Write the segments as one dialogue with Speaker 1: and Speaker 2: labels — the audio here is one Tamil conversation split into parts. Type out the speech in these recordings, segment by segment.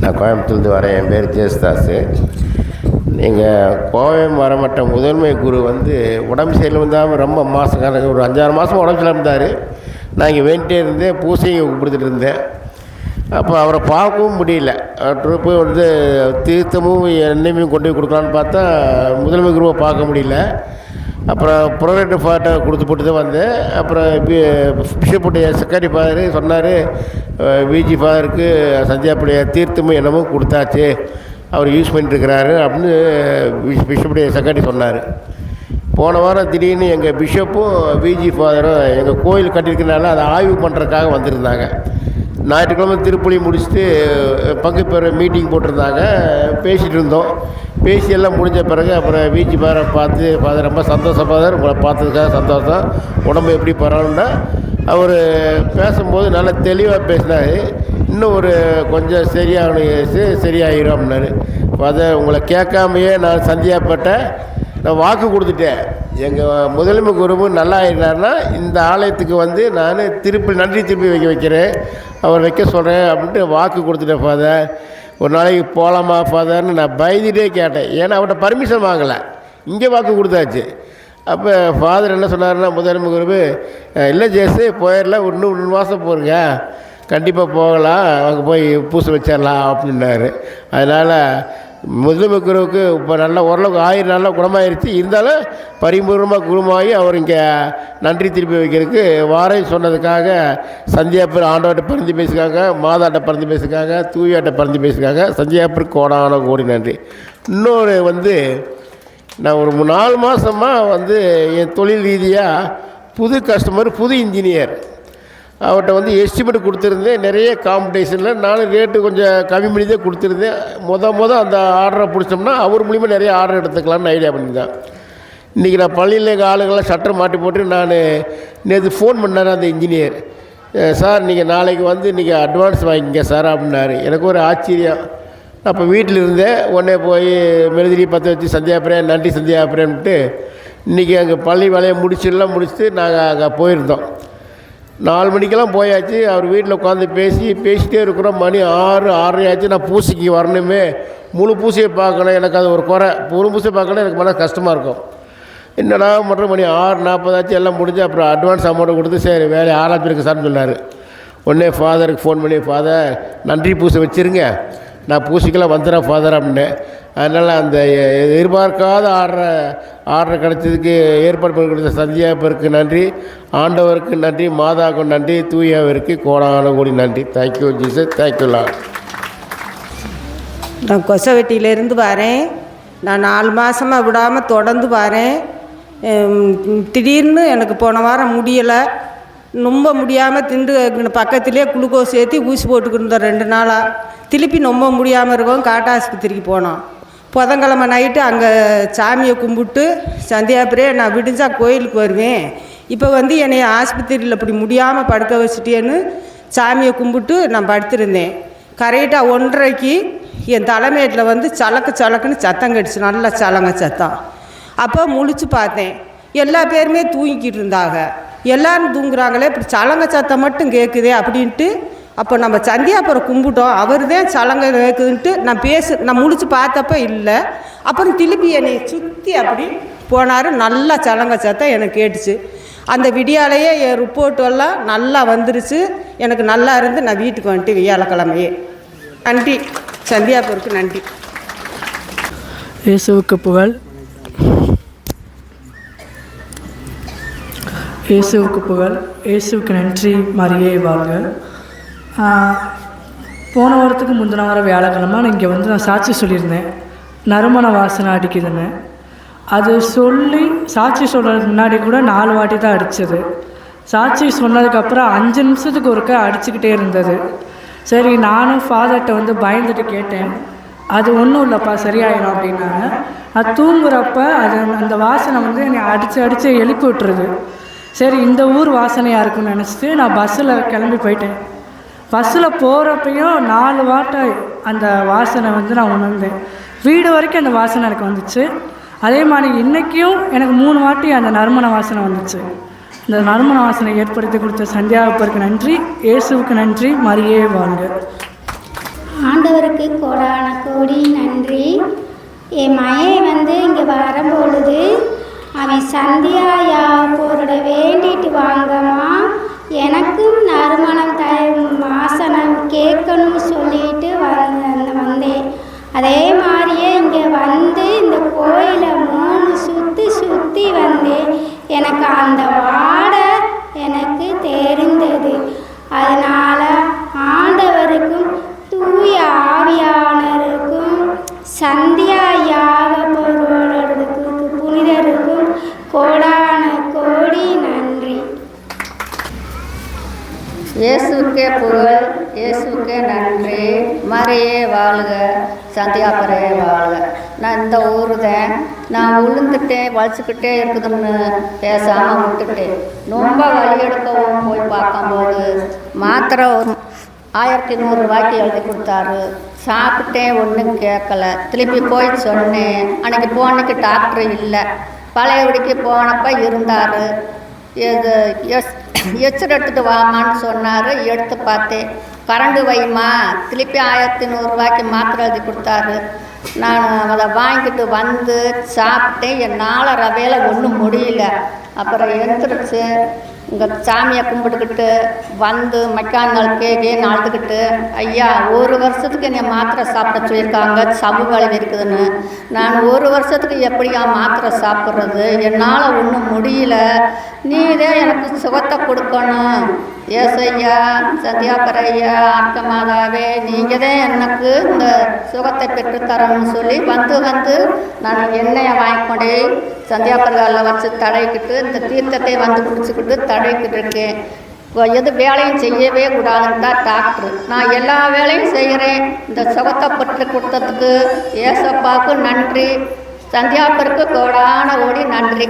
Speaker 1: நான் கோயம்புத்தூர்லேருந்து வரேன் என் பேர் ஜேசுதாஸு நீங்கள் கோவை வரமட்ட முதன்மை குரு வந்து உடம்பு சரியில்லை வந்தாமல் ரொம்ப மாதம் கணக்கு ஒரு அஞ்சாறு மாதம் உடம்பு சரியில் இருந்தார். நான் இங்கே வேண்டிட்டே இருந்தேன் பூசையை கொடுத்துட்டு இருந்தேன். அப்போ அவரை பார்க்கவும் முடியல. அவர்கிட்ட வந்து தீர்த்தமும் எண்ணெயும் கொண்டு போய் கொடுக்கலான்னு பார்த்தா முதன்மை குருவை பார்க்க முடியல. அப்புறம் ப்ரொவைடர் ஃபார்ட்டை கொடுத்து போட்டு தான் வந்தேன். அப்புறம் பிஷப்புடைய செக்ரட்டரி ஃபாதரு சொன்னார் விஜி ஃபாதருக்கு சந்தியாப்புடைய தீர்த்தமும் என்னமோ கொடுத்தாச்சு. அவர் யூஸ் பண்ணிட்டுருக்கிறாரு அப்படின்னு பிஷப்புடைய செக்ரட்டரி சொன்னார். போன வாரம் திடீர்னு எங்கள் பிஷப்பும் விஜி ஃபாதரும் எங்கள் கோயில் கட்டியிருக்கனால அதை ஆய்வு பண்ணுறதுக்காக வந்திருந்தாங்க. ஞாயிற்றுக்கிழமை திருப்பலி முடிச்சுட்டு பங்கு பெற மீட்டிங் போட்டிருந்தாங்க. பேசிகிட்டு இருந்தோம். பேசி எல்லாம் முடிஞ்ச பிறகு அப்புறம் வீச்சு பேரை பார்த்து பார்த்து ரொம்ப சந்தோஷம் உங்களை பார்த்ததுக்காக சந்தோஷம். உடம்பு எப்படி பரவாயில்லன்னா அவர் பேசும்போது நல்லா தெளிவாக பேசினார். இன்னும் ஒரு கொஞ்சம் சரியாகணும் சரியாயிரும் அப்படின்னாரு. அதை உங்களை கேட்காமையே நான் சந்தியாப்பட்டேன் நான் வாக்கு கொடுத்துட்டேன். எங்கள் முதன்மை குருவு நல்லா ஆயிடுறாருன்னா இந்த ஆலயத்துக்கு வந்து நான் திருப்பி நன்றி திருப்பி வைக்க வைக்கிறேன். அவர் வைக்க சொல்கிறேன் அப்படின்ட்டு வாக்கு கொடுத்துட்டேன் ஃபாதர் ஒரு நாளைக்கு போகலாமா ஃபாதர்னு நான் பயந்துகிட்டே கேட்டேன். ஏன்னா அவர்கிட்ட பர்மிஷன் வாங்கலை. இங்கே வாக்கு கொடுத்தாச்சு. அப்போ ஃபாதர் என்ன சொன்னார்னா முதன்மை குருவு இல்லை ஜேசு போயிடலாம் இன்னும் ரெண்டு மாதம் போருங்க. கண்டிப்பாக போகலாம். அங்கே போய் பூசை வச்சிடலாம் அப்படின்னாரு. அதனால் முதன்மை குருவுக்கு இப்போ நல்லா ஓரளவுக்கு ஆயிரம் நல்லா குணமாயிருச்சு. இருந்தாலும் பரிபூர்ணமாக குணமாகி அவர் இங்கே நன்றி திருப்பி வைக்கிறதுக்கு வாரம் சொன்னதுக்காக சந்தியாப்பர் ஆண்டவர்கிட்ட பறந்து பேசிக்காங்க மாதாட்ட பறந்து பேசிக்காங்க தூயாட்ட பறந்து பேசிக்காங்க. சந்தியாப்பர் கோடான கோடி நன்றி. இன்னொரு வந்து நான் ஒரு நாலு மாதமாக வந்து என் தொழில் ரீதியாக புது கஸ்டமர் புது இன்ஜினியர் அவர்கிட்ட வந்து எஸ்டிமேட் கொடுத்துருந்தேன். நிறைய காம்படிஷனில் நானும் ரேட்டு கொஞ்சம் கம்மி பண்ணி தான் கொடுத்துருந்தேன். மொத மொதல் அந்த ஆர்டரை பிடிச்சோம்னா அவர் மூலிமா நிறைய ஆர்டர் எடுத்துக்கலாம்னு ஐடியா பண்ணியிருந்தேன். இன்றைக்கி நான் பள்ளியில் எங்கள் ஆளுங்களாம் சட்டம் மாட்டி போட்டு நான் நேற்று ஃபோன் பண்ணார் அந்த இன்ஜினியர் சார் நீங்கள் நாளைக்கு வந்து இன்றைக்கி அட்வான்ஸ் வாங்கிங்க சார் அப்படின்னாரு. எனக்கு ஒரு ஆச்சரியம். அப்போ வீட்டில் இருந்தேன். உடனே போய் மெழுதிரி பற்ற வச்சு சந்தியாபுரேன் நன்றி சந்தியாபுரேன்ட்டு இன்றைக்கி அங்கே பள்ளி வேலையை முடிச்சுலாம் முடிச்சுட்டு நாங்கள் அங்கே போயிருந்தோம். நாலு மணிக்கெல்லாம் போயாச்சு. அவர் வீட்டில் உட்காந்து பேசி பேசிட்டே இருக்கிறோம். மணி ஆறு ஆறரை ஆச்சு நான் பூசிக்கு வரணுமே. முழு பூசையை பார்க்கணும். எனக்கு அது ஒரு குறை. முழு பூசை பார்க்கணும் எனக்கு மன கஷ்டமாக இருக்கும். என்னடா மட்டும் மணி ஆறு நாற்பதாச்சு எல்லாம் முடிஞ்சு அப்புறம் அட்வான்ஸ் அமௌண்ட் கொடுத்து சரி வேலை ஆரம்பிச்சிருக்கு சார்னு சொன்னார். உடனே ஃபாதருக்கு ஃபோன் பண்ணி ஃபாதர் நன்றி பூசை வச்சுருங்க. நான் பூசிக்கெல்லாம் வந்துடுறேன் ஃபாதர் அப்படின்னு அதனால் அந்த எ- எதிர்பார்க்காத ஆர்டரை ஆர்டர் கிடச்சதுக்கு ஏற்பாடு பண்ணி கொடுத்த சந்தியாப்பருக்கு நன்றி ஆண்டவருக்கு நன்றி மாதாவுக்கு நன்றி தூயாவிற்கு கோடான கோடி நன்றி. தேங்க்யூ ஜீசஸ் தேங்க்யூ லார்ட்
Speaker 2: நான் கொசவெட்டியிலேருந்து வரேன். நான் நாலு மாதமாக விடாமல் தொடர்ந்து வரேன். திடீர்னு எனக்கு போன வாரம் முடியலை. ரொம்ப முடியாமல் திண்டு பக்கத்துலேயே குளுக்கோஸ் ஏற்றி ஊசி போட்டுக்கிட்டு இருந்தோம் ரெண்டு நாளாக திருப்பி ரொம்ப முடியாமல் இருக்கோம் காட்டாஸ்பத்திரிக்கு போனோம் புதன்கிழமை நைட்டு அங்கே சாமியை கும்பிட்டு சந்தியாபுரே நான் விடிஞ்சா கோயிலுக்கு வருவேன். இப்போ வந்து என்னை ஆஸ்பத்திரியில் இப்படி முடியாமல் படுக்க வச்சுட்டேன்னு சாமியை கும்பிட்டு நான் படுத்திருந்தேன். கரெக்டாக ஒன்றரைக்கு என் தலைமையில் வந்து சலக்கு சலக்குன்னு சத்தம் கடிச்சு நல்லா சலங்க சத்தம். அப்போ முழிச்சு பார்த்தேன். எல்லா பேருமே தூங்கிக்கிட்டு இருந்தாங்க. எல்லாரும் தூங்குறாங்களே இப்படி சலங்க சத்தம் மட்டும் கேட்குதே அப்படின்ட்டு அப்போ நம்ம சந்தியாபுரம் கும்பிட்டோம். அவர் தான் சலங்கை கேட்குதுன்ட்டு நான் பேசு நான் முழிச்சு பார்த்தப்ப இல்லை. அப்புறம் திருப்பி என்னை சுற்றி அப்படி போனார். நல்லா சலங்கை சத்தம் எனக்கு கேட்டுச்சு. அந்த விடியாலேயே என் ரிப்போர்ட் எல்லாம் நல்லா வந்துருச்சு. எனக்கு நல்லா இருந்து நான் வீட்டுக்கு வந்துட்டு வியாழக்கிழமையே. நன்றி. சந்தியாபுருக்கு நன்றி.
Speaker 3: இயேசுவுக்கு புகழ். இயேசுவுக்கு புகழ். இயேசுவுக்கு நன்றி. மரியே வாழ்க. போன வாரத்துக்கு முந்தின வாரம் வியாழக்கிழமை நான் இங்கே வந்து நான் சாட்சி சொல்லியிருந்தேன். நறுமண வாசனை அடிக்குதுன்னு. அது சொல்லி சாட்சி சொல்கிறதுக்கு முன்னாடி கூட நாலு வாட்டி தான் அடித்தது சாட்சி சொன்னதுக்கப்புறம் அஞ்சு நிமிஷத்துக்கு ஒருக்க அடிச்சுக்கிட்டே இருந்தது. சரி நானும் ஃபாதர்கிட்ட வந்து பயந்துட்டு கேட்டேன். அது ஒன்றும் இல்லைப்பா சரியாயிடும் அப்படின்னாங்க. நான் தூங்குறப்ப அது அந்த வாசனை வந்து என்னை அடித்து அடித்து எழுப்பி விட்டுருது. சரி இந்த ஊர் வாசனையாக இருக்குன்னு நினச்சிட்டு நான் பஸ்ஸில் கிளம்பி போயிட்டேன். பஸ்ஸில் போகிறப்பையும் நாலு வாட்டை அந்த வாசனை வந்து நான் உணர்ந்தேன். வீடு வரைக்கும் அந்த வாசனை எனக்கு வந்துச்சு. அதே மாதிரி இன்றைக்கும் எனக்கு மூணு வாட்டி அந்த நறுமண வாசனை வந்துச்சு. இந்த நறுமண வாசனை ஏற்படுத்தி கொடுத்த சந்தியாவுக்கு நன்றி இயேசுவுக்கு நன்றி மரியே வாழ்க.
Speaker 4: ஆண்டவருக்கு கோடான கோடி நன்றி. என் மயை வந்து இங்கே வரும்பொழுது அவன் சந்தியா யாப்போரோட வேண்டிட்டு வாங்கம்மா எனக்கும் நறுமணம் த வாசனம் கேட்கணும்னு சொல்லிட்டு வந்த வந்தேன் அதே மாதிரியே இங்கே வந்து இந்த கோயிலை மூணு சுற்றி சுற்றி வந்தேன் எனக்கு அந்த வாடை எனக்கு தெரிந்தது. அதனால் ஆண்டவருக்கும் தூய ஆவியானருக்கும் சந்தியா யாக புனிதருக்கும் கோடான கோடி நன்றி.
Speaker 5: இயேசுக்கே புகழ் இயேசுக்கே நன்றி. மறையே வாழ்க சந்தியாபரையே வாழ்க. நான் இந்த ஊர் தான் நான் உளுந்துட்டேன் வளைச்சிக்கிட்டே இருக்குதுன்னு பேசாமல் விட்டுட்டேன். ரொம்ப வலி எடுக்கவும் போய் பார்க்கும்போது மாத்திரை ஒரு ஆயிரத்தி நூறுரூவாய்க்கு எழுதி கொடுத்தாரு. சாப்பிட்டேன் ஒன்றும் கேட்கல. திருப்பி போய் சொன்னேன். அன்னைக்கு போனக்கு டாக்டர் இல்லை. பழையபடிக்கு போனப்போ இருந்தார். இது எஸ் எச்சர் எடுத்துட்டு வாமான்னு சொன்னார். எடுத்து பார்த்தேன். கரண்டு வைமா திருப்பி ஆயிரத்தி நூறுரூவாய்க்கு மாத்திரை எழுதி கொடுத்தாரு. நான் அதை வாங்கிட்டு வந்து சாப்பிட்டேன். என்னால் ரவையில் ஒன்றும் முடியல. அப்புறம் எழுந்திரிச்சு இங்கே சாமியை கும்பிட்டுக்கிட்டு வந்து மக்கான் நாள் கேக்கே நாழ்த்துக்கிட்டு ஐயா ஒரு வருஷத்துக்கு என்னை மாத்திரை சாப்பிட சொல்லியிருக்காங்க. சவு வலி இருக்குதுன்னு. நான் ஒரு வருஷத்துக்கு எப்படியா மாத்திரை சாப்பிட்றது? என்னால் ஒன்றும் முடியல. நீ தான் எனக்கு சுகத்தை கொடுக்கணும். ஏசையா சத்யாபரையா ஆர்க்க மாதாவே நீங்கள் தான் எனக்கு இந்த சுகத்தை பெற்றுத்தரணும்னு சொல்லி வந்து வந்து நான் எண்ணெயை வாங்கிக்கொண்டே சந்தியாபரகாலில் வச்சு தடைக்கிட்டு இந்த தீர்த்தத்தை வந்து குடிச்சுக்கிட்டு தடவிக்கிட்டு இருக்கேன். எது வேலையும் செய்யவே கூடாதுன்னு தான் டாக்டர். நான் எல்லா வேலையும் செய்கிறேன். இந்த சுகத்தை பெற்று கொடுத்ததுக்கு ஏசப்பாவுக்கு நன்றி. சந்தியாபருக்கு கோடான ஓடி நன்றி.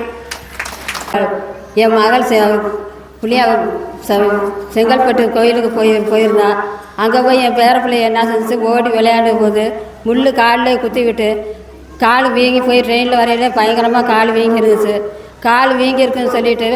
Speaker 6: என் மகள் செ செங்கல்பட்டு கோயிலுக்கு போய் போயிருந்தான் அங்கே போய் என் பேர பிள்ளைய என்ன செஞ்சு ஓடி விளையாடும் போது முள் காலில் குத்தி விட்டு கால் வீங்கி போய் ட்ரெயினில் வரையில பயங்கரமாக கால் வீங்கி இருந்துச்சு கால் வீங்கி இருக்குன்னு சொல்லிட்டு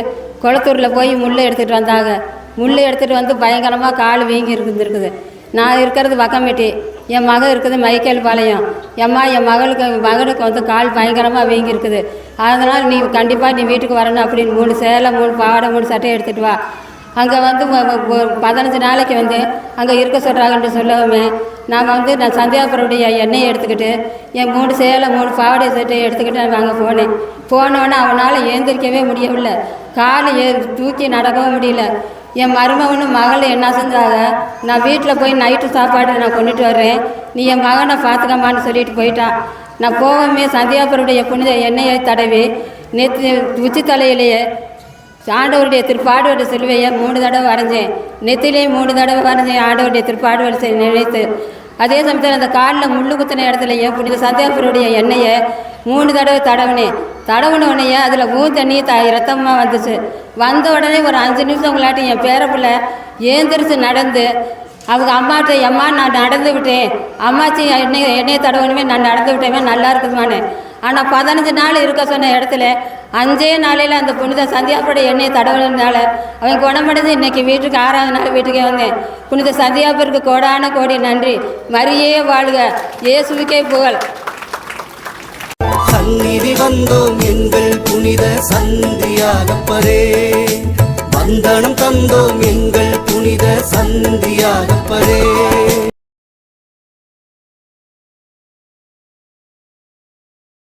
Speaker 6: குளத்தூரில் போய் முள் எடுத்துகிட்டு வந்தாங்க. முள் எடுத்துகிட்டு வந்து பயங்கரமாக கால் வீங்கி இருக்குது நான் இருக்கிறது வக்கம்பட்டி என் மகள் இருக்குது மைக்கேல் பாளையம் எம்மா என் மகளுக்கு மகனுக்கு வந்து கால் பயங்கரமாக வீங்கியிருக்குது. அதனால் நீ கண்டிப்பாக நீ வீட்டுக்கு வரணும் அப்படின்னு மூணு சேலை மூணு பாவாடை மூணு சட்டை எடுத்துகிட்டு வா. அங்கே வந்து பதினஞ்சு நாளைக்கு வந்து அங்கே இருக்க சொல்கிறாங்கன்னு சொல்லவுமே நான் வந்து நான் சந்தியாபுரமுடைய எண்ணெயை எடுத்துக்கிட்டு என் மூணு சேலை மூணு பாவாடை சட்டையை எடுத்துக்கிட்டு நான் அங்கே போனேன். போனோன்னே அவனால் ஏந்திரிக்கவே முடியவில்லை. காலை ஏ தூக்கி நடக்கவும் முடியல. என் மருமகனும் மகளும் என்ன செஞ்சாங்க? நான் வீட்டில் போய் நைட்டு சாப்பாடு நான் கொண்டுட்டு வர்றேன். நீ என் மகனை பார்த்துக்கம்மான்னு சொல்லிட்டு போயிட்டான். நான் போகவே சந்தியாபுருடைய புனித எண்ணெயை தடவி நேற்று உச்சி தலையிலேயே ஆண்டவருடைய திருப்பாடுவோட சிலுவையை மூணு தடவை வரைஞ்சேன் நெத்திலேயே மூணு தடவை வரைஞ்சேன் ஆண்டவருடைய திருப்பாடுவோட நினைத்து. அதே சமயத்தில் அந்த காலில் முள்ளு குத்தின இடத்துலையே புனித சந்தேகப்பருடைய எண்ணெயை மூணு தடவை தடவினேன் தடவுன உடனே அதில் ஊ தண்ணி த ரத்தமாக வந்துச்சு. வந்த உடனே ஒரு அஞ்சு நிமிஷம் உங்களாட்டி என் பேரப்பிள்ளை ஏந்திரிச்சு நடந்து அவங்க அம்மாட்ட அம்மா நான் நடந்து விட்டேன். அம்மாச்சி எண்ணெய் எண்ணெயை தடவணுமே நான் நடந்து விட்டேமே நல்லா இருக்குதுமானே ஆனால் பதினஞ்சு நாள் இருக்க சொன்ன இடத்துல அஞ்சே நாளையில் அந்த புனித சந்தியாப்படை எண்ணெயை தடவுனதுனால அவன் குணமடைஞ்சு இன்னைக்கு வீட்டுக்கு ஆறாவது நாள் வீட்டுக்கே வந்தேன். புனித சந்தியாப்பருக்கு கோடான கோடி நன்றி. மரியே வாழ்க. இயேசுவுக்கே புகழ்.
Speaker 7: சந்நிதி வந்தோம் எங்கள் புனித சந்தியாகப்பரே. வந்தனம் தந்தோம் எங்கள் புனித சந்தியாகப்பரே.